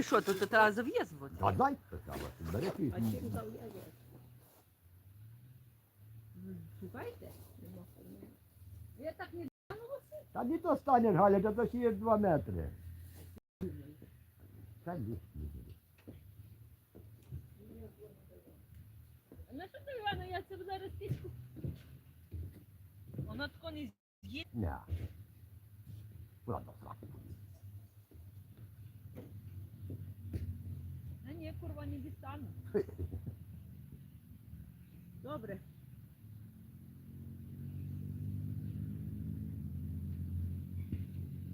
ти що, то, то треба зав'язувати? Та дай, сказала, бери ти. А чим зав'язувати? Шукайте. Я так не Та не то станеш, Галя, то ще є два метри. Та ні. На що ти, Івана, я це зараз пічку? Воно тако не з'їсть. Ня. Ладно, сраку. А ні, курва, не дістану. Добре.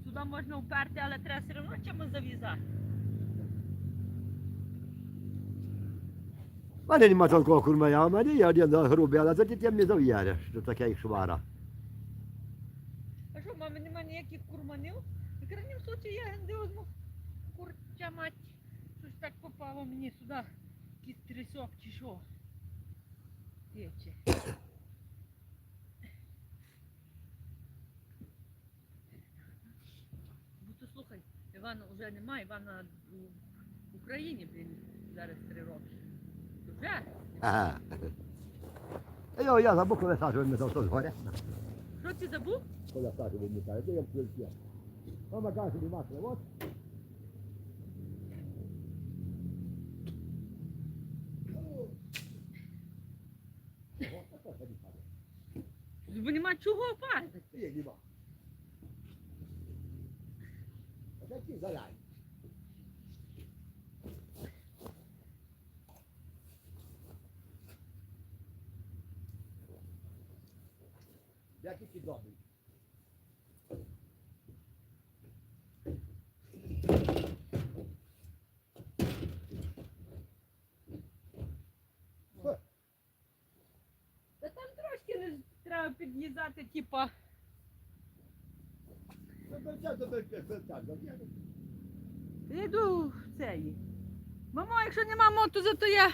Сюди можна вперти, але треба все одно чимось зав'язати. У мене нема такого курмая, в мене є один грубий, але це ти не зав'яриш, що таке швара. А що, мами, нема ніяких курманів? В крайнім случаї я генди одну курча мать. Попало мені сюди. Якийсь трясок чи що. Тече. То слухай, Івана вже немає, Івана в Україні, блін, зараз три роки. Вже? Ага. Йо, я забув, коли Сашу вимітав, то згоря. Що ти забув? Коли Сашу вимітає, то я в кульці. Мама каже, нема от. Бо нема чого падати. Є, нема. Це ті заляй. Який ти добрий. Та там трошки не треба під'їздати, типа. Іду в цей. Мамо, якщо нема моту, то я